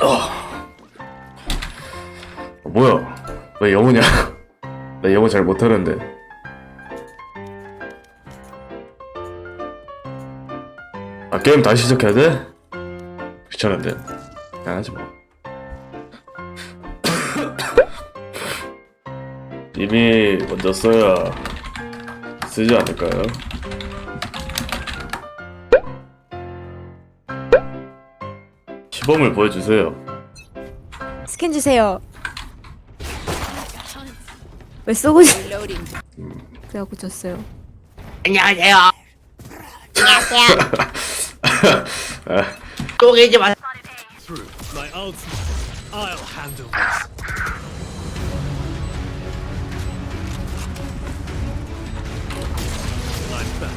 어, 뭐야? 왜 영어냐? 나 영어 잘 못하는데. 아 게임 다시 시작해야 돼? 귀찮은데. 그냥 하지 뭐. 이미 먼저 써야 쓰지 않을까요? 범을 보여주세요. 스캔 주세요. 왜 쏘고 싶... 그래갖고 졌어요. 안녕하세요. 안녕하세요. 쪼개지 마. My ultimate. I'll handle this. I'm back.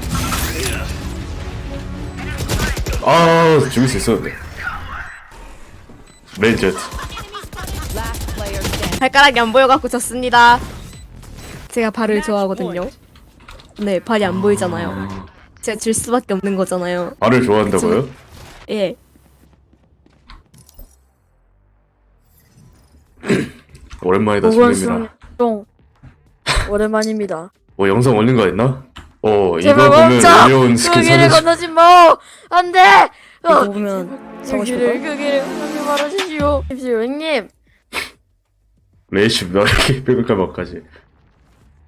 아 죽일 수 있었는데. 제트. 발가락이 안 보여갖고 졌습니다. 제가 발을 좋아하거든요. 네, 발이 안 보이잖아요. 제가 질 수밖에 없는 거잖아요. 발을 좋아한다고요? 예. 오랜만이다 오건 준입니다. 송 오랜만입니다. 뭐 영상 올린 거 있나? 어 이거 제발 보면 멈춰! 어려운 스킨 여기를 사진. 건너지 마! 안 돼! 이거 어, 보면 사고 여기를, 싶을까? 여기를 건너지 말아주시오. 십시오, 형님. 레이시 몇 이렇게 빼볼까 막까지.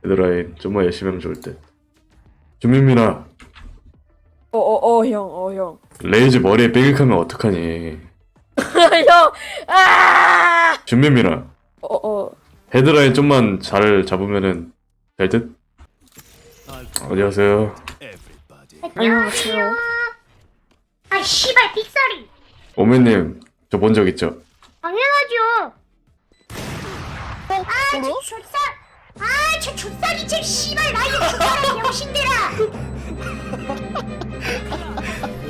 얘들아 좀만 열심히 하면 좋을 듯. 준민민아 어, 어, 어, 형, 어, 형. 레이즈 머리에 삐걱하면 어떡하니? 형! 아! 준민민아 어, 어. 헤드라인 좀만 잘 잡으면은 될 듯? 안녕하세요. 안녕하세요. 아 씨발 빅사리 오메님 저 본 적 있죠? 당연하죠. 아 저 족살 아 저 족살이 제 씨발 나이 족살이 병신들아.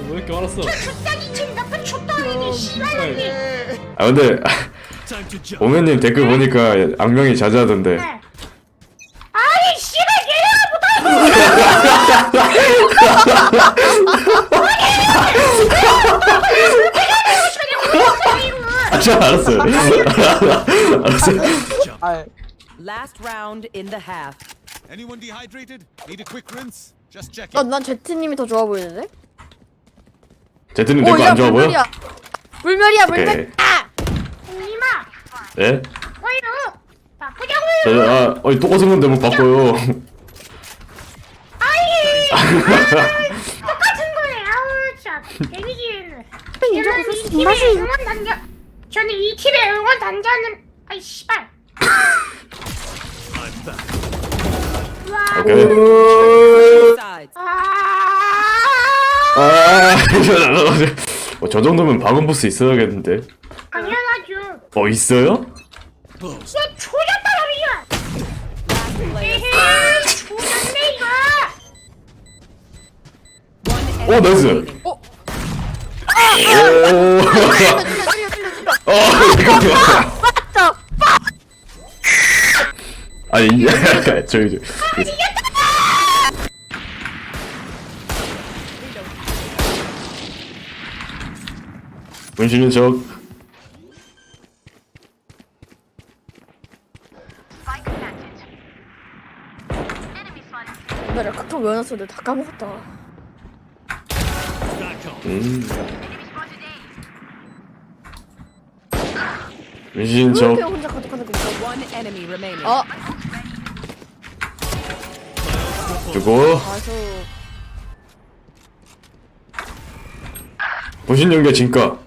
왜 이렇게 많았어? 족살이 제 나쁜 족살이 씨발놈이 아 근데 Time to jump. 오메님 댓글 보니까 악명이 자자하던데. 아니 씨발 얘가 못하고 아 저 알았어요 알았어요 Last round in the half. Anyone dehydrated? Need a quick rinse? Just check 어, it. 난 제트님이 더 좋아 보이는데? 제트님 오, 댓글 야, 안 좋아 보여? 물멸이야. 물멸이야, 물멸. 오케이 이마 예? 뭐요 바꾸자고요 저, 아, 어이 똑같은 건데 뭐 바꿔요 똑같은 거네 아우 진짜 데미지는 저는 이 팀의 응원 단자 저는 이 팀의 응원 단자는 아이 씨발. 와 오케이 Sides. 아아 어, 저 정도면 박은 부스 있어야겠는데 당연하죠 어 있어요? 야 조졌다 말이야 Last player. 에헤이 조졌네 이거 One enemy 나이스 remaining. 오 어, 아니 이- 저기 저 문신은 적 내가 카톡? 내가 다 까먹었다. 음. 미신저 어? 누구? 보신 연계 진가